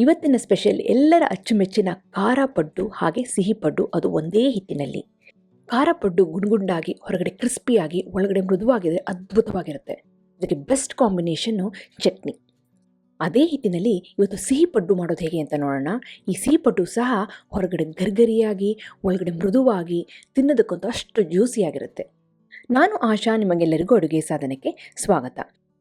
ಇವತ್ತಿನ ಸ್ಪೆಷಲ್ ಎಲ್ಲರ ಅಚ್ಚುಮೆಚ್ಚಿನ ಖಾರ ಪಡ್ಡು ಹಾಗೆ ಸಿಹಿ ಪಡ್ಡು ಅದು ಒಂದೇ ಹಿಟ್ಟಿನಲ್ಲಿ. ಖಾರ ಪಡ್ಡು ಗುಂಡುಗುಂಡಾಗಿ ಹೊರಗಡೆ ಕ್ರಿಸ್ಪಿಯಾಗಿ ಒಳಗಡೆ ಮೃದುವಾಗಿದೆ ಅದ್ಭುತವಾಗಿರುತ್ತೆ. ಇದಕ್ಕೆ ಬೆಸ್ಟ್ ಕಾಂಬಿನೇಷನ್ನು ಚಟ್ನಿ. ಅದೇ ಹಿಟ್ಟಿನಲ್ಲಿ ಇವತ್ತು ಸಿಹಿ ಪಡ್ಡು ಮಾಡೋದು ಹೇಗೆ ಅಂತ ನೋಡೋಣ. ಈ ಸಿಹಿ ಪಡ್ಡು ಸಹ ಹೊರಗಡೆ ಗರ್ಗರಿಯಾಗಿ, ಒಳಗಡೆ ಮೃದುವಾಗಿ ತಿನ್ನೋದಕ್ಕಂತೂ ಅಷ್ಟು ಜ್ಯೂಸಿಯಾಗಿರುತ್ತೆ ನಾನು ಆಶಾ, ನಿಮಗೆಲ್ಲರಿಗೂ ಅಡುಗೆ ಸಾಧನಕ್ಕೆ ಸ್ವಾಗತ.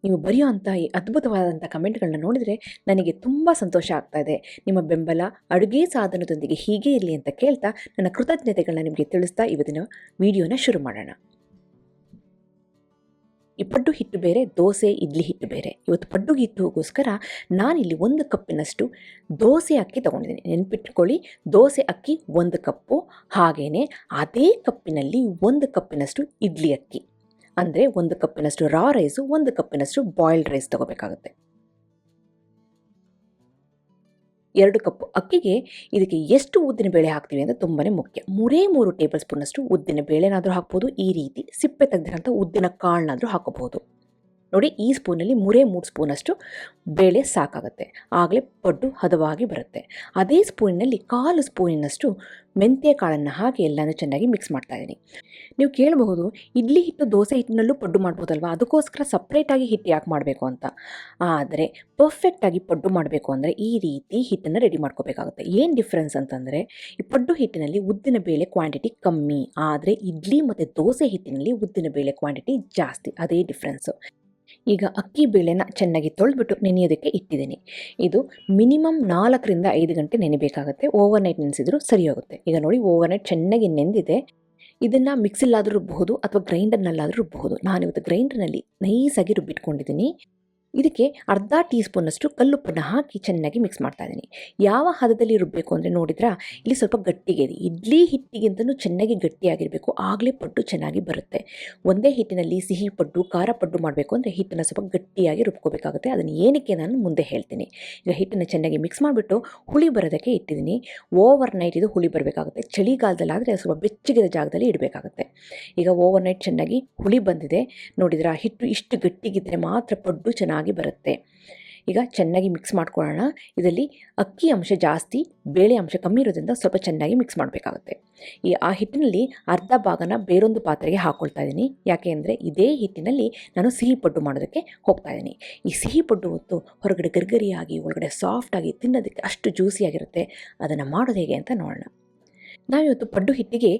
ನೀವು ಬರೆಯುವಂಥ ಈ ಅದ್ಭುತವಾದಂಥ ಕಮೆಂಟ್ಗಳನ್ನ ನೋಡಿದರೆ ನನಗೆ ತುಂಬ ಸಂತೋಷ ಆಗ್ತಾ ಇದೆ. ನಿಮ್ಮ ಬೆಂಬಲ, ಅಡುಗೆ ಸಾಧನದೊಂದಿಗೆ ಹೀಗೆ ಇರಲಿ ಅಂತ ಕೇಳ್ತಾ ನನ್ನ ಕೃತಜ್ಞತೆಗಳನ್ನ ನಿಮಗೆ ತಿಳಿಸ್ತಾ ಇವತ್ತಿನ ವಿಡಿಯೋನ ಶುರು ಮಾಡೋಣ. ಈ ಪಡ್ಡು ಹಿಟ್ಟು ಬೇರೆ, ದೋಸೆ, ಇಡ್ಲಿ ಹಿಟ್ಟು ಬೇರೆ. ಇವತ್ತು ಪಡ್ಡು ಹಿಟ್ಟುಗೋಸ್ಕರ ನಾನಿಲ್ಲಿ ಒಂದು ಕಪ್ಪಿನಷ್ಟು ದೋಸೆ ಅಕ್ಕಿ ತೊಗೊಂಡಿದ್ದೀನಿ. ನೆನ್ಪಿಟ್ಕೊಳ್ಳಿ, ದೋಸೆ ಅಕ್ಕಿ ಒಂದು ಕಪ್ಪು ಹಾಗೆಯೇ ಅದೇ ಕಪ್ಪಿನಲ್ಲಿ ಒಂದು ಕಪ್ಪಿನಷ್ಟು ಇಡ್ಲಿ ಅಕ್ಕಿ. ಅಂದರೆ ಒಂದು ಕಪ್ಪಿನಷ್ಟು ರಾ ರೈಸು ಒಂದು ಕಪ್ಪಿನಷ್ಟು ಬಾಯ್ಲ್ಡ್ ರೈಸ್ ತಗೋಬೇಕಾಗುತ್ತೆ. ಎರಡು ಕಪ್ ಅಕ್ಕಿಗೆ ಇದಕ್ಕೆ ಎಷ್ಟು ಉದ್ದಿನ ಬೇಳೆ ಹಾಕ್ತೀವಿ ಅಂದರೆ ತುಂಬಾ ಮುಖ್ಯ. ಮೂರೇ ಮೂರು ಟೇಬಲ್ ಸ್ಪೂನಷ್ಟು ಉದ್ದಿನ ಬೇಳೆನಾದರೂ ಹಾಕ್ಬೋದು. ಈ ರೀತಿ ಸಿಪ್ಪೆ ತೆಗೆದಿರೋಂಥ ಉದ್ದಿನ ಕಾಳನ್ನಾದರೂ ಹಾಕೋಬಹುದು. ನೋಡಿ ಈ ಸ್ಪೂನಲ್ಲಿ ಮೂರೇ ಮೂರು ಸ್ಪೂನಷ್ಟು ಬೇಳೆ ಸಾಕಾಗುತ್ತೆ. ಆಗಲೇ ಪಡ್ಡು ಹದವಾಗಿ ಬರುತ್ತೆ. ಅದೇ ಸ್ಪೂನಿನಲ್ಲಿ ಕಾಲು ಸ್ಪೂನಿನಷ್ಟು ಮೆಂತ್ಯ ಕಾಳನ್ನು ಹಾಕಿ ಎಲ್ಲನೂ ಚೆನ್ನಾಗಿ ಮಿಕ್ಸ್ ಮಾಡ್ತಾ ಇದ್ದೀನಿ ನೀವು ಕೇಳಬಹುದು, ಇಡ್ಲಿ ಹಿಟ್ಟು ದೋಸೆ ಹಿಟ್ಟಿನಲ್ಲೂ ಪಡ್ಡು ಮಾಡ್ಬೋದಲ್ವ? ಅದಕ್ಕೋಸ್ಕರ ಸಪ್ರೇಟಾಗಿ ಹಿಟ್ಟು ಯಾಕೆ ಮಾಡಬೇಕು ಅಂತ? ಆದರೆ ಪರ್ಫೆಕ್ಟಾಗಿ ಪಡ್ಡು ಮಾಡಬೇಕು ಅಂದರೆ ಈ ರೀತಿ ಹಿಟ್ಟನ್ನು ರೆಡಿ ಮಾಡ್ಕೋಬೇಕಾಗುತ್ತೆ. ಏನು ಡಿಫ್ರೆನ್ಸ್ ಅಂತಂದರೆ, ಈ ಪಡ್ಡು ಹಿಟ್ಟಿನಲ್ಲಿ ಉದ್ದಿನ ಬೇಳೆ ಕ್ವಾಂಟಿಟಿ ಕಮ್ಮಿ, ಆದರೆ ಇಡ್ಲಿ ಮತ್ತು ದೋಸೆ ಹಿಟ್ಟಿನಲ್ಲಿ ಉದ್ದಿನ ಬೇಳೆ ಕ್ವಾಂಟಿಟಿ ಜಾಸ್ತಿ. ಅದೇ ಡಿಫ್ರೆನ್ಸು ಈಗ ಅಕ್ಕಿ ಬೇಳೆನ ಚೆನ್ನಾಗಿ ತೊಳೆದ್ಬಿಟ್ಟು ನೆನೆಯೋದಕ್ಕೆ ಇಟ್ಟಿದ್ದೀನಿ. ಇದು ಮಿನಿಮಮ್ ನಾಲ್ಕರಿಂದ ಐದು ಗಂಟೆ ನೆನೆಬೇಕಾಗುತ್ತೆ. ಓವರ್ ನೈಟ್ ನೆನೆಸಿದ್ರು ಸರಿ ಹೋಗುತ್ತೆ. ಈಗ ನೋಡಿ ಓವರ್ ನೈಟ್ ಚೆನ್ನಾಗಿ ನೆಂದಿದೆ. ಇದನ್ನು ಮಿಕ್ಸಿಲ್ಲಾದರೂ ರುಬ್ಬಬಹುದು ಅಥವಾ ಗ್ರೈಂಡರ್ನಲ್ಲಾದರೂ ರುಬ್ಬಬಹುದು ನಾನಿವತ್ತು ಗ್ರೈಂಡರ್ನಲ್ಲಿ ನೈಸಾಗಿ ರುಬ್ಬಿಟ್ಕೊಂಡಿದ್ದೀನಿ. ಇದಕ್ಕೆ ಅರ್ಧ ಟೀ ಸ್ಪೂನಷ್ಟು ಕಲ್ಲುಪ್ಪನ್ನು ಹಾಕಿ ಚೆನ್ನಾಗಿ ಮಿಕ್ಸ್ ಮಾಡ್ತಾ ಇದ್ದೀನಿ. ಯಾವ ಹದದಲ್ಲಿ ರುಬ್ಬಬೇಕು ಅಂದರೆ ನೋಡಿದ್ರಾ, ಇಲ್ಲಿ ಸ್ವಲ್ಪ ಗಟ್ಟಿಗೆ ಇದೆ. ಇಡ್ಲಿ ಹಿಟ್ಟಿಗಿಂತಲೂ ಚೆನ್ನಾಗಿ ಗಟ್ಟಿಯಾಗಿರಬೇಕು. ಆಗಲೇ ಪಡ್ಡು ಚೆನ್ನಾಗಿ ಬರುತ್ತೆ. ಒಂದೇ ಹಿಟ್ಟಿನಲ್ಲಿ ಸಿಹಿ ಪಡ್ಡು, ಖಾರ ಪಡ್ಡು ಮಾಡಬೇಕು ಅಂದರೆ ಹಿಟ್ಟನ್ನು ಸ್ವಲ್ಪ ಗಟ್ಟಿಯಾಗಿ ರುಬ್ಕೋಬೇಕಾಗುತ್ತೆ. ಅದನ್ನು ಏನಕ್ಕೆ ನಾನು ಮುಂದೆ ಹೇಳ್ತೀನಿ. ಈಗ ಹಿಟ್ಟನ್ನು ಚೆನ್ನಾಗಿ ಮಿಕ್ಸ್ ಮಾಡಿಬಿಟ್ಟು ಹುಳಿ ಬರೋದಕ್ಕೆ ಇಟ್ಟಿದ್ದೀನಿ. ಓವರ್ ನೈಟ್ ಇದು ಹುಳಿ ಬರಬೇಕಾಗುತ್ತೆ. ಚಳಿಗಾಲದಲ್ಲಾದರೆ ಸ್ವಲ್ಪ ಬೆಚ್ಚಗಿದ ಜಾಗದಲ್ಲಿ ಇಡಬೇಕಾಗುತ್ತೆ. ಈಗ ಓವರ್ ನೈಟ್ ಚೆನ್ನಾಗಿ ಹುಳಿ ಬಂದಿದೆ. ನೋಡಿದ್ರೆ, ಹಿಟ್ಟು ಇಷ್ಟು ಗಟ್ಟಿಗಿದ್ದರೆ ಮಾತ್ರ ಪಡ್ಡು ಚೆನ್ನಾಗಿ ಬರುತ್ತೆ. ಈಗ ಚೆನ್ನಾಗಿ ಮಿಕ್ಸ್ ಮಾಡ್ಕೊಳ್ಳೋಣ. ಇದರಲ್ಲಿ ಅಕ್ಕಿ ಅಂಶ ಜಾಸ್ತಿ, ಬೇಳೆ ಅಂಶ ಕಮ್ಮಿ ಇರೋದ್ರಿಂದ ಸ್ವಲ್ಪ ಚೆನ್ನಾಗಿ ಮಿಕ್ಸ್ ಮಾಡಬೇಕಾಗುತ್ತೆ. ಈ ಆ ಹಿಟ್ಟಿನಲ್ಲಿ ಅರ್ಧ ಭಾಗನ ಬೇರೊಂದು ಪಾತ್ರೆಗೆ ಹಾಕ್ಕೊಳ್ತಾ ಇದ್ದೀನಿ. ಯಾಕೆ ಅಂದರೆ ಇದೇ ಹಿಟ್ಟಿನಲ್ಲಿ ನಾನು ಸಿಹಿ ಪಡ್ಡು ಮಾಡೋದಕ್ಕೆ ಹೋಗ್ತಾ ಇದ್ದೀನಿ. ಈ ಸಿಹಿ ಪಡ್ಡು ಹೊತ್ತು ಹೊರಗಡೆ ಗರ್ಗರಿಯಾಗಿ, ಒಳಗಡೆ ಸಾಫ್ಟಾಗಿ ತಿನ್ನೋದಕ್ಕೆ ಅಷ್ಟು ಜ್ಯೂಸಿಯಾಗಿರುತ್ತೆ ಅದನ್ನು ಮಾಡೋದು ಹೇಗೆ ಅಂತ ನೋಡೋಣ. ನಾವಿವತ್ತು ಪಡ್ಡು ಹಿಟ್ಟಿಗೆ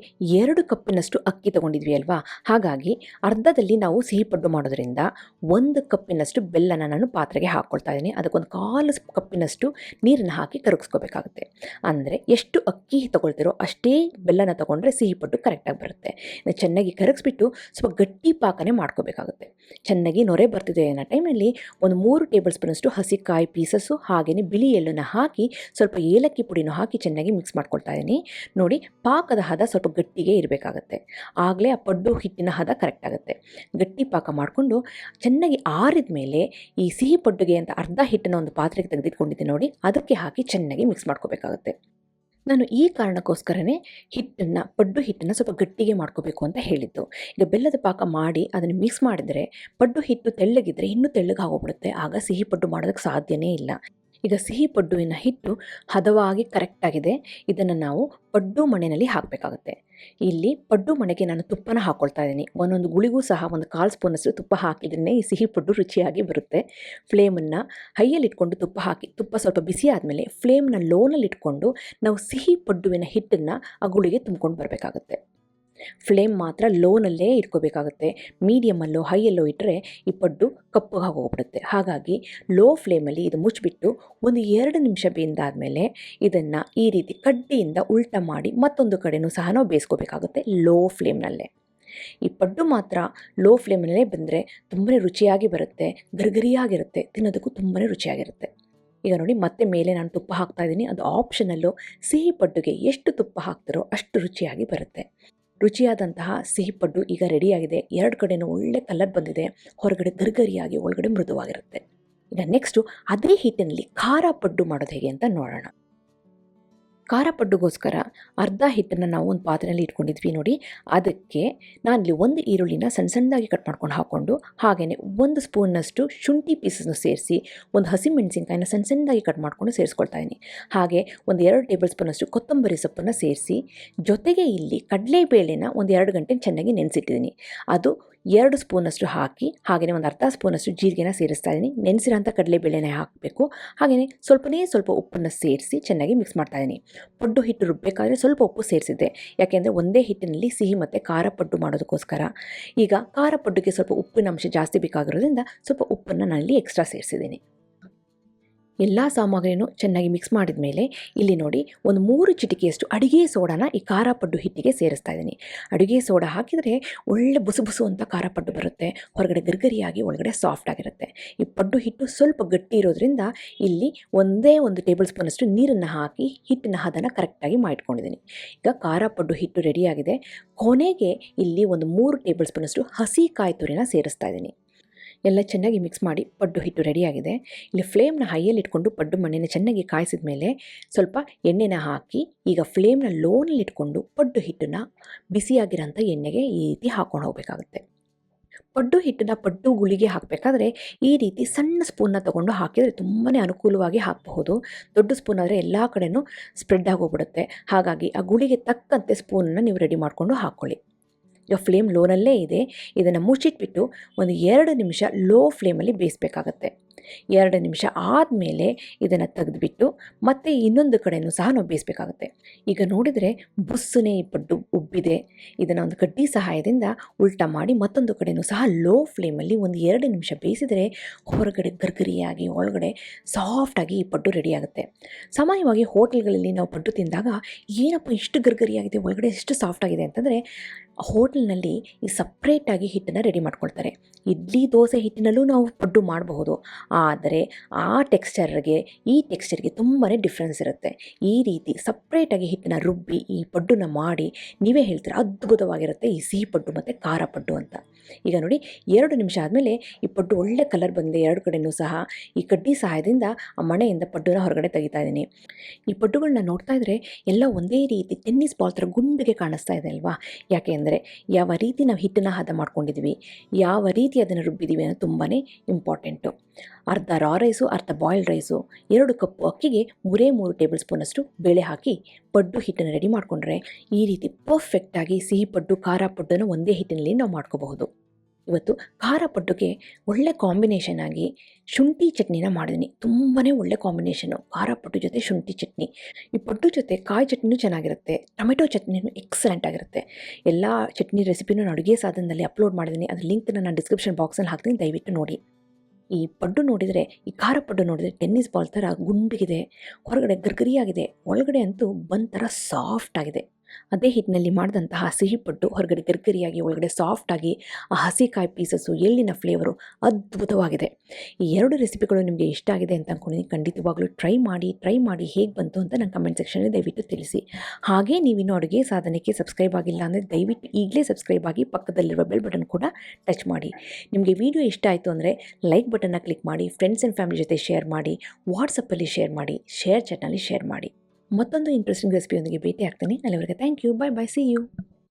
ಎರಡು ಕಪ್ಪಿನಷ್ಟು ಅಕ್ಕಿ ತಗೊಂಡಿದ್ವಿ ಅಲ್ವಾ? ಹಾಗಾಗಿ ಅರ್ಧದಲ್ಲಿ ನಾವು ಸಿಹಿ ಪಡ್ಡು ಮಾಡೋದ್ರಿಂದ ಒಂದು ಕಪ್ಪಿನಷ್ಟು ಬೆಲ್ಲನ ನಾನು ಪಾತ್ರೆಗೆ ಹಾಕ್ಕೊಳ್ತಾ ಇದ್ದೀನಿ. ಅದಕ್ಕೊಂದು ಕಾಲು ಕಪ್ಪಿನಷ್ಟು ನೀರನ್ನು ಹಾಕಿ ಕರಗಿಸ್ಕೋಬೇಕಾಗುತ್ತೆ. ಅಂದರೆ ಎಷ್ಟು ಅಕ್ಕಿ ತೊಗೊಳ್ತಿರೋ ಅಷ್ಟೇ ಬೆಲ್ಲನ ತೊಗೊಂಡ್ರೆ ಸಿಹಿ ಪಡ್ಡು ಕರೆಕ್ಟಾಗಿ ಬರುತ್ತೆ. ಚೆನ್ನಾಗಿ ಕರಗಿಸ್ಬಿಟ್ಟು ಸ್ವಲ್ಪ ಗಟ್ಟಿ ಪಾಕನೇ ಮಾಡ್ಕೋಬೇಕಾಗುತ್ತೆ. ಚೆನ್ನಾಗಿ ನೊರೆ ಬರ್ತಿದೆ ಅನ್ನೋ ಟೈಮಲ್ಲಿ ಒಂದು ಮೂರು ಟೇಬಲ್ ಸ್ಪೂನಷ್ಟು ಹಸಿ ಕಾಯಿ ಪೀಸಸ್ಸು ಹಾಗೆಯೇ ಬಿಳಿ ಎಳ್ಳನ್ನು ಹಾಕಿ ಸ್ವಲ್ಪ ಏಲಕ್ಕಿ ಪುಡಿನೂ ಹಾಕಿ ಚೆನ್ನಾಗಿ ಮಿಕ್ಸ್ ಮಾಡ್ಕೊಳ್ತಾ ಇದ್ದೀನಿ. ನೋಡಿ ಪಾಕದ ಹದ ಸ್ವಲ್ಪ ಗಟ್ಟಿಗೆ ಇರಬೇಕಾಗತ್ತೆ. ಆಗಲೇ ಆ ಪಡ್ಡು ಹಿಟ್ಟಿನ ಹದ ಕರೆಕ್ಟ್ ಆಗುತ್ತೆ. ಗಟ್ಟಿ ಪಾಕ ಮಾಡಿಕೊಂಡು ಚೆನ್ನಾಗಿ ಆರಿದ ಮೇಲೆ ಈ ಸಿಹಿ ಪಡ್ಡುಗೆ ಅಂತ ಅರ್ಧ ಹಿಟ್ಟನ್ನು ಒಂದು ಪಾತ್ರೆಗೆ ತೆಗೆದಿಟ್ಕೊಂಡಿದ್ದೆ ನೋಡಿ, ಅದಕ್ಕೆ ಹಾಕಿ ಚೆನ್ನಾಗಿ ಮಿಕ್ಸ್ ಮಾಡ್ಕೋಬೇಕಾಗುತ್ತೆ. ನಾನು ಈ ಕಾರಣಕ್ಕೋಸ್ಕರನೇ ಹಿಟ್ಟನ್ನು, ಪಡ್ಡು ಹಿಟ್ಟನ್ನು ಸ್ವಲ್ಪ ಗಟ್ಟಿಗೆ ಮಾಡ್ಕೋಬೇಕು ಅಂತ ಹೇಳಿದ್ದು. ಈಗ ಬೆಲ್ಲದ ಪಾಕ ಮಾಡಿ ಅದನ್ನು ಮಿಕ್ಸ್ ಮಾಡಿದರೆ ಪಡ್ಡು ಹಿಟ್ಟು ತೆಳ್ಳಗಿದ್ರೆ ಇನ್ನೂ ತೆಳ್ಳಗೆ ಆಗೋಗ್ಬಿಡುತ್ತೆ ಆಗ ಸಿಹಿ ಪಡ್ಡು ಮಾಡೋದಕ್ಕೆ ಸಾಧ್ಯವೇ ಇಲ್ಲ. ಈಗ ಸಿಹಿ ಪಡ್ಡುವಿನ ಹಿಟ್ಟು ಹದವಾಗಿ ಕರೆಕ್ಟಾಗಿದೆ ಇದನ್ನು ನಾವು ಪಡ್ಡು ಮಣೆಯಲ್ಲಿ ಹಾಕಬೇಕಾಗುತ್ತೆ. ಇಲ್ಲಿ ಪಡ್ಡು ಮಣೆಗೆ ನಾನು ತುಪ್ಪನ ಹಾಕ್ಕೊಳ್ತಾ ಇದ್ದೀನಿ. ಒಂದೊಂದು ಗುಳಿಗೂ ಸಹ ಒಂದು ಕಾಲು ಸ್ಪೂನಷ್ಟು ತುಪ್ಪ ಹಾಕಿದ್ರೆ ಈ ಸಿಹಿ ಪಡ್ಡು ರುಚಿಯಾಗಿ ಬರುತ್ತೆ. ಫ್ಲೇಮನ್ನು ಹೈಯಲ್ಲಿ ಇಟ್ಕೊಂಡು ತುಪ್ಪ ಹಾಕಿ, ತುಪ್ಪ ಸ್ವಲ್ಪ ಬಿಸಿ ಆದಮೇಲೆ ಫ್ಲೇಮ್ನ ಲೋನಲ್ಲಿ ಇಟ್ಕೊಂಡು ನಾವು ಸಿಹಿ ಪಡ್ಡುವಿನ ಹಿಟ್ಟನ್ನು ಆ ಗುಳಿಗೆ ತುಂಬ್ಕೊಂಡು ಬರಬೇಕಾಗುತ್ತೆ. ಫ್ಲೇಮ್ ಮಾತ್ರ ಲೋನಲ್ಲೇ ಇಟ್ಕೋಬೇಕಾಗುತ್ತೆ. ಮೀಡಿಯಮಲ್ಲೋ ಹೈಯಲ್ಲೋ ಇಟ್ಟರೆ ಈ ಪಡ್ಡು ಕಪ್ಪಗೆ ಹೋಗ್ಬಿಡುತ್ತೆ ಹಾಗಾಗಿ ಲೋ ಫ್ಲೇಮಲ್ಲಿ ಇದು ಮುಚ್ಚಿಬಿಟ್ಟು ಒಂದು ಎರಡು ನಿಮಿಷ ಬೆಂದಾದಮೇಲೆ ಇದನ್ನು ಈ ರೀತಿ ಕಡ್ಡಿಯಿಂದ ಉಲ್ಟ ಮಾಡಿ ಮತ್ತೊಂದು ಕಡೆನೂ ಸಹ ನಾವು ಬೇಯಿಸ್ಕೋಬೇಕಾಗುತ್ತೆ ಲೋ ಫ್ಲೇಮ್ನಲ್ಲೇ ಈ ಪಡ್ಡು ಮಾತ್ರ ಲೋ ಫ್ಲೇಮ್ನಲ್ಲೇ ಬಂದರೆ ತುಂಬಾ ರುಚಿಯಾಗಿ ಬರುತ್ತೆ, ಗರಿಗರಿಯಾಗಿರುತ್ತೆ, ತಿನ್ನೋದಕ್ಕೂ ತುಂಬಾ ರುಚಿಯಾಗಿರುತ್ತೆ. ಈಗ ನೋಡಿ, ಮತ್ತೆ ಮೇಲೆ ನಾನು ತುಪ್ಪ ಹಾಕ್ತಾ ಇದ್ದೀನಿ. ಅದು ಆಪ್ಷನಲ್ಲು ಸಿಹಿ ಪಡ್ಡುಗೆ ಎಷ್ಟು ತುಪ್ಪ ಹಾಕ್ತಾರೋ ಅಷ್ಟು ರುಚಿಯಾಗಿ ಬರುತ್ತೆ. ರುಚಿಯಾದಂತಹ ಸಿಹಿ ಪಡ್ಡು ಈಗ ರೆಡಿಯಾಗಿದೆ. ಎರಡು ಕಡೆನೂ ಒಳ್ಳೆ ಕಲರ್ ಬಂದಿದೆ. ಹೊರಗಡೆ ಗರಿಗರಿಯಾಗಿ ಒಳಗಡೆ ಮೃದುವಾಗಿರುತ್ತೆ. ಈಗ ನೆಕ್ಸ್ಟು ಅದೇ ಹಿಟ್ಟಿನಲ್ಲಿ ಖಾರ ಪಡ್ಡು ಮಾಡೋದು ಹೇಗೆ ಅಂತ ನೋಡೋಣ. ಖಾರ ಪಡ್ಡುಗೋಸ್ಕರ ಅರ್ಧ ಹಿಟ್ಟನ್ನು ನಾವು ಒಂದು ಪಾತ್ರೆಯಲ್ಲಿ ಇಟ್ಕೊಂಡಿದ್ವಿ ನೋಡಿ. ಅದಕ್ಕೆ ನಾನು ಇಲ್ಲಿ ಒಂದು ಈರುಳ್ಳಿನ ಸಣ್ಣ ಸಣ್ಣದಾಗಿ ಕಟ್ ಮಾಡ್ಕೊಂಡು ಹಾಕ್ಕೊಂಡು ಹಾಗೆಯೇ ಒಂದು ಸ್ಪೂನ್ನಷ್ಟು ಶುಂಠಿ ಪೀಸಸ್ನ ಸೇರಿಸಿ ಒಂದು ಹಸಿಮೆಣಸಿನ್ಕಾಯಿನ ಸಣ್ಣ ಸಣ್ಣದಾಗಿ ಕಟ್ ಮಾಡ್ಕೊಂಡು ಸೇರಿಸ್ಕೊಳ್ತಾ ಇದ್ದೀನಿ. ಹಾಗೆ ಒಂದು ಎರಡು ಟೇಬಲ್ ಸ್ಪೂನಷ್ಟು ಕೊತ್ತಂಬರಿ ಸೊಪ್ಪನ್ನು ಸೇರಿಸಿ ಜೊತೆಗೆ ಇಲ್ಲಿ ಕಡಲೆಬೇಳೆನ ಒಂದು ಎರಡು ಗಂಟೆ ಚೆನ್ನಾಗಿ ನೆನೆಸಿಟ್ಟಿದ್ದೀನಿ. ಅದು ಎರಡು ಸ್ಪೂನಷ್ಟು ಹಾಕಿ ಹಾಗೆಯೇ ಒಂದು ಅರ್ಧ ಸ್ಪೂನಷ್ಟು ಜೀರಿಗೆನ ಸೇರಿಸ್ತಾ ಇದ್ದೀನಿ. ನೆನೆಸಿರೋಂಥ ಕಡಲೆಬೇಳೆನೇ ಹಾಕಬೇಕು. ಹಾಗೆಯೇ ಸ್ವಲ್ಪನೇ ಸ್ವಲ್ಪ ಉಪ್ಪನ್ನು ಸೇರಿಸಿ ಚೆನ್ನಾಗಿ ಮಿಕ್ಸ್ ಮಾಡ್ತಾ ಇದ್ದೀನಿ. ಪಡ್ಡು ಹಿಟ್ಟು ರುಬ್ಬಬೇಕಾದ್ರೆ ಸ್ವಲ್ಪ ಉಪ್ಪು ಸೇರಿಸಿದ್ದೆ. ಯಾಕೆಂದರೆ ಒಂದೇ ಹಿಟ್ಟಿನಲ್ಲಿ ಸಿಹಿ ಮತ್ತು ಖಾರ ಪಡ್ಡು ಮಾಡೋದಕ್ಕೋಸ್ಕರ. ಈಗ ಖಾರ ಪಡ್ಡುಗೆ ಸ್ವಲ್ಪ ಉಪ್ಪಿನ ಅಂಶ ಜಾಸ್ತಿ ಬೇಕಾಗಿರೋದ್ರಿಂದ ಸ್ವಲ್ಪ ಉಪ್ಪನ್ನು ನಾನಿಲ್ಲಿ ಎಕ್ಸ್ಟ್ರಾ ಸೇರಿಸಿದ್ದೀನಿ. ಎಲ್ಲ ಸಾಮಗ್ರಿಯನ್ನು ಚೆನ್ನಾಗಿ ಮಿಕ್ಸ್ ಮಾಡಿದ ಮೇಲೆ ಇಲ್ಲಿ ನೋಡಿ ಒಂದು ಮೂರು ಚಿಟಿಕೆಯಷ್ಟು ಅಡುಗೆ ಸೋಡಾನ ಈ ಖಾರ ಪಡ್ಡು ಹಿಟ್ಟಿಗೆ ಸೇರಿಸ್ತಾ ಇದ್ದೀನಿ. ಅಡುಗೆ ಸೋಡಾ ಹಾಕಿದರೆ ಒಳ್ಳೆ ಬುಸು ಬುಸು ಅಂತ ಖಾರ ಪಡ್ಡು ಬರುತ್ತೆ, ಹೊರಗಡೆ ಗರ್ಗರಿಯಾಗಿ, ಒಳಗಡೆ ಸಾಫ್ಟ್ ಆಗಿರುತ್ತೆ. ಈ ಪಡ್ಡು ಹಿಟ್ಟು ಸ್ವಲ್ಪ ಗಟ್ಟಿ ಇರೋದ್ರಿಂದ ಇಲ್ಲಿ ಒಂದೇ ಒಂದು ಟೇಬಲ್ ಸ್ಪೂನಷ್ಟು ನೀರನ್ನು ಹಾಕಿ ಹಿಟ್ಟಿನ ಹದನ ಕರೆಕ್ಟಾಗಿ ಮಾಡಿಟ್ಕೊಂಡಿದ್ದೀನಿ ಈಗ ಖಾರ ಪಡ್ಡು ಹಿಟ್ಟು ರೆಡಿಯಾಗಿದೆ ಕೊನೆಗೆ ಇಲ್ಲಿ ಒಂದು ಮೂರು ಟೇಬಲ್ ಸ್ಪೂನಷ್ಟು ಹಸಿ ಕಾಯಿ ತುರಿನ ಸೇರಿಸ್ತಾ ಇದ್ದೀನಿ. ಎಲ್ಲ ಚೆನ್ನಾಗಿ ಮಿಕ್ಸ್ ಮಾಡಿ ಪಡ್ಡು ಹಿಟ್ಟು ರೆಡಿಯಾಗಿದೆ ಇಲ್ಲಿ ಫ್ಲೇಮ್ನ ಹೈಯಲ್ಲಿ ಇಟ್ಕೊಂಡು ಪಡ್ಡು ಮಣ್ಣಿನ ಚೆನ್ನಾಗಿ ಕಾಯಿಸಿದ ಮೇಲೆ ಸ್ವಲ್ಪ ಎಣ್ಣೆನ ಹಾಕಿ ಈಗ ಫ್ಲೇಮ್ನ ಲೋನಲ್ಲಿ ಇಟ್ಕೊಂಡು ಪಡ್ಡು ಹಿಟ್ಟನ್ನ ಬಿಸಿಯಾಗಿರೋಂಥ ಎಣ್ಣೆಗೆ ಈ ರೀತಿ ಹಾಕೊಂಡು ಹೋಗಬೇಕಾಗುತ್ತೆ. ಪಡ್ಡು ಹಿಟ್ಟನ್ನ ಪಡ್ಡು ಗುಳಿಗೆ ಹಾಕಬೇಕಾದ್ರೆ ಈ ರೀತಿ ಸಣ್ಣ ಸ್ಪೂನ್ನ ತಗೊಂಡು ಹಾಕಿದರೆ ತುಂಬಾ ಅನುಕೂಲವಾಗಿ ಹಾಕಬಹುದು. ದೊಡ್ಡ ಸ್ಪೂನ್ ಆದರೆ ಎಲ್ಲ ಕಡೆಯೂ ಸ್ಪ್ರೆಡ್ ಆಗೋಗ್ಬಿಡುತ್ತೆ. ಹಾಗಾಗಿ ಆ ಗುಳಿಗೆ ತಕ್ಕಂತೆ ಸ್ಪೂನನ್ನು ನೀವು ರೆಡಿ ಮಾಡಿಕೊಂಡು ಹಾಕ್ಕೊಳ್ಳಿ ಫ್ಲೇಮ್ ಲೋನಲ್ಲೇ ಇದೆ. ಇದನ್ನು ಮುಚ್ಚಿಟ್ಬಿಟ್ಟು ಒಂದು ಎರಡು ನಿಮಿಷ ಲೋ ಫ್ಲೇಮಲ್ಲಿ ಬೇಯಿಸ್ಬೇಕಾಗತ್ತೆ. ಎರಡು ನಿಮಿಷ ಆದಮೇಲೆ ಇದನ್ನು ತೆಗೆದುಬಿಟ್ಟು ಮತ್ತೆ ಇನ್ನೊಂದು ಕಡೆಯೂ ಸಹ ನಾವು ಬೇಯಿಸಬೇಕಾಗುತ್ತೆ. ಈಗ ನೋಡಿದರೆ ಬುಸ್ಸುನೇ ಪಡ್ಡು ಉಬ್ಬಿದೆ. ಇದನ್ನು ಒಂದು ಕಡ್ಡಿ ಸಹಾಯದಿಂದ ಉಲ್ಟಾ ಮಾಡಿ ಮತ್ತೊಂದು ಕಡೆಯೂ ಸಹ ಲೋ ಫ್ಲೇಮಲ್ಲಿ ಒಂದು ಎರಡು ನಿಮಿಷ ಬೇಯಿಸಿದರೆ ಹೊರಗಡೆ ಗರ್ಗರಿಯಾಗಿ ಒಳಗಡೆ ಸಾಫ್ಟಾಗಿ ಈ ಪಡ್ಡು ರೆಡಿಯಾಗುತ್ತೆ ಸಾಮಾನ್ಯವಾಗಿ ಹೋಟೆಲ್ಗಳಲ್ಲಿ ನಾವು ಪಡ್ಡು ತಿಂದಾಗ ಏನಪ್ಪ ಇಷ್ಟು ಗರ್ಗರಿಯಾಗಿದೆ, ಒಳಗಡೆ ಎಷ್ಟು ಸಾಫ್ಟಾಗಿದೆ ಅಂತಂದರೆ ಹೋಟೆಲ್ನಲ್ಲಿ ಈ ಸಪ್ರೇಟಾಗಿ ಹಿಟ್ಟನ್ನು ರೆಡಿ ಮಾಡ್ಕೊಳ್ತಾರೆ. ಇಡ್ಲಿ, ದೋಸೆ ಹಿಟ್ಟಿನಲ್ಲೂ ನಾವು ಪಡ್ಡು ಮಾಡಬಹುದು. ಆದರೆ ಆ ಟೆಕ್ಸ್ಚರ್ಗೆ ಈ ಟೆಕ್ಸ್ಚರ್ಗೆ ತುಂಬಾ ಡಿಫ್ರೆನ್ಸ್ ಇರುತ್ತೆ. ಈ ರೀತಿ ಸಪ್ರೇಟಾಗಿ ಹಿಟ್ಟನ್ನ ರುಬ್ಬಿ, ಈ ಪಡ್ಡುನ ಮಾಡಿ, ನೀವೇ ಹೇಳ್ತೀರ ಅದ್ಭುತವಾಗಿರುತ್ತೆ ಈ ಸಿಹಿ ಪಡ್ಡು ಮತ್ತು ಖಾರ ಪಡ್ಡು ಅಂತ. ಈಗ ನೋಡಿ, ಎರಡು ನಿಮಿಷ ಆದಮೇಲೆ ಈ ಪಡ್ಡು ಒಳ್ಳೆ ಕಲರ್ ಬಂದಿದೆ, ಎರಡು ಕಡೆಯೂ ಸಹ. ಈ ಕಡ್ಡಿ ಸಹಾಯದಿಂದ ಆ ಮಣೆಯಿಂದ ಪಡ್ಡುನ ಹೊರಗಡೆ ತೆಗಿತಾ ಇದ್ದೀನಿ. ಈ ಪಡ್ಡುಗಳನ್ನ ನೋಡ್ತಾ ಇದ್ರೆ ಎಲ್ಲ ಒಂದೇ ರೀತಿ ಟೆನ್ನಿಸ್ ಬಾಲ್ ಥರ ಗುಂಡಿಗೆ ಕಾಣಿಸ್ತಾ ಇದೆ ಅಲ್ವಾ? ಯಾಕೆ ಅಂದರೆ ಯಾವ ರೀತಿ ನಾವು ಹಿಟ್ಟನ್ನು ಹದ ಮಾಡ್ಕೊಂಡಿದ್ವಿ, ಯಾವ ರೀತಿ ಅದನ್ನು ರುಬ್ಬಿದ್ದೀವಿ ಅನ್ನೋದು ತುಂಬಾ ಇಂಪಾರ್ಟೆಂಟು ಅರ್ಧ ರಾ ರೈಸು ಅರ್ಧ ಬಾಯ್ಲ್ಡ್ ರೈಸು ಎರಡು ಕಪ್ ಅಕ್ಕಿಗೆ ಮೂರೇ ಮೂರು ಟೇಬಲ್ ಸ್ಪೂನಷ್ಟು ಬೇಳೆ ಹಾಕಿ ಪಡ್ಡು ಹಿಟ್ಟನ್ನು ರೆಡಿ ಮಾಡಿಕೊಂಡ್ರೆ ಈ ರೀತಿ ಪರ್ಫೆಕ್ಟಾಗಿ ಸಿಹಿ ಪಡ್ಡು, ಖಾರ ಪಡ್ಡನ್ನು ಒಂದೇ ಹಿಟ್ಟಿನಲ್ಲಿ ನಾವು ಮಾಡ್ಕೋಬಹುದು. ಇವತ್ತು ಖಾರ ಪಡ್ಡುಗೆ ಒಳ್ಳೆ ಕಾಂಬಿನೇಷನ್ ಆಗಿ ಶುಂಠಿ ಚಟ್ನಿನ ಮಾಡಿದ್ದೀನಿ ತುಂಬಾ ಒಳ್ಳೆ ಕಾಂಬಿನೇಷನು ಖಾರ ಪಡ್ಡು ಜೊತೆ ಶುಂಠಿ ಚಟ್ನಿ. ಈ ಪಡ್ಡು ಜೊತೆ ಕಾಯಿ ಚಟ್ನಿನೂ ಚೆನ್ನಾಗಿರುತ್ತೆ. ಟೊಮೆಟೊ ಚಟ್ನಿನೂ ಎಕ್ಸಲೆಂಟ್ ಆಗಿರುತ್ತೆ. ಎಲ್ಲ ಚಟ್ನಿ ರೆಸಿಪಿನೂ ನಾನು ಅಡುಗೆ ಸಾಧನದಲ್ಲಿ ಅಪ್ಲೋಡ್ ಮಾಡಿದ್ದೀನಿ ಅದ್ರ ಲಿಂಕ್ನ ನಾನು ಡಿಸ್ಕ್ರಿಪ್ಷನ್ ಬಾಕ್ಸಲ್ಲಿ ಹಾಕ್ತೀನಿ. ದಯವಿಟ್ಟು ನೋಡಿ. ಈ ಪಡ್ಡು ನೋಡಿದರೆ, ಈ ಖಾರ ಪಡ್ಡು ನೋಡಿದರೆ ಟೆನ್ನಿಸ್ ಬಾಲ್ ಥರ ಗುಂಡಿಗಿದೆ, ಹೊರಗಡೆ ಗರ್ಗರಿಯಾಗಿದೆ, ಒಳಗಡೆ ಅಂತೂ ಬಂದ್ ಥರ ಸಾಫ್ಟ್ ಆಗಿದೆ. ಅದೇ ಹಿಟ್ಟಿನಲ್ಲಿ ಮಾಡಿದಂತಹ ಸಿಹಿಪಟ್ಟು ಹೊರಗಡೆ ಗರ್ಗರಿಯಾಗಿ ಒಳಗಡೆ ಸಾಫ್ಟಾಗಿ ಆ ಹಸಿಕಾಯಿ ಪೀಸಸ್ಸು ಎಳ್ಳಿನ ಫ್ಲೇವರು ಅದ್ಭುತವಾಗಿದೆ. ಈ ಎರಡು ರೆಸಿಪಿಗಳು ನಿಮಗೆ ಇಷ್ಟ ಆಗಿದೆ ಅಂತ ಅಂದ್ಕೊಂಡಿದ್ದೀನಿ ಖಂಡಿತವಾಗಲೂ ಟ್ರೈ ಮಾಡಿ ಟ್ರೈ ಮಾಡಿ ಹೇಗೆ ಬಂತು ಅಂತ ನನ್ನ ಕಮೆಂಟ್ ಸೆಕ್ಷನಲ್ಲಿ ದಯವಿಟ್ಟು ತಿಳಿಸಿ. ಹಾಗೆ ನೀವಿನ್ನೂ ಅಡುಗೆ ಸಾಧನಕ್ಕೆ ಸಬ್ಸ್ಕ್ರೈಬ್ ಆಗಿಲ್ಲ ಅಂದರೆ ದಯವಿಟ್ಟು ಈಗಲೇ ಸಬ್ಸ್ಕ್ರೈಬ್ ಆಗಿ ಪಕ್ಕದಲ್ಲಿರುವ ಬೆಲ್ ಬಟನ್ ಕೂಡ ಟಚ್ ಮಾಡಿ. ನಿಮಗೆ ವಿಡಿಯೋ ಇಷ್ಟ ಆಯಿತು ಅಂದರೆ ಲೈಕ್ ಬಟನ್ನ ಕ್ಲಿಕ್ ಮಾಡಿ ಫ್ರೆಂಡ್ಸ್ ಆ್ಯಂಡ್ ಫ್ಯಾಮಿಲಿ ಜೊತೆ ಶೇರ್ ಮಾಡಿ ವಾಟ್ಸಪ್ಪಲ್ಲಿ ಶೇರ್ ಮಾಡಿ ಶೇರ್ ಚಾಟ್ನಲ್ಲಿ ಶೇರ್ ಮಾಡಿ. ಮತ್ತೊಂದು ಇಂಟ್ರೆಸ್ಟಿಂಗ್ ರೆಸಿಪಿಯೊಂದಿಗೆ ಭೇಟಿ ಆಗ್ತೀನಿ ಅಲ್ಲಿವರೆಗೆ thank you bye bye see you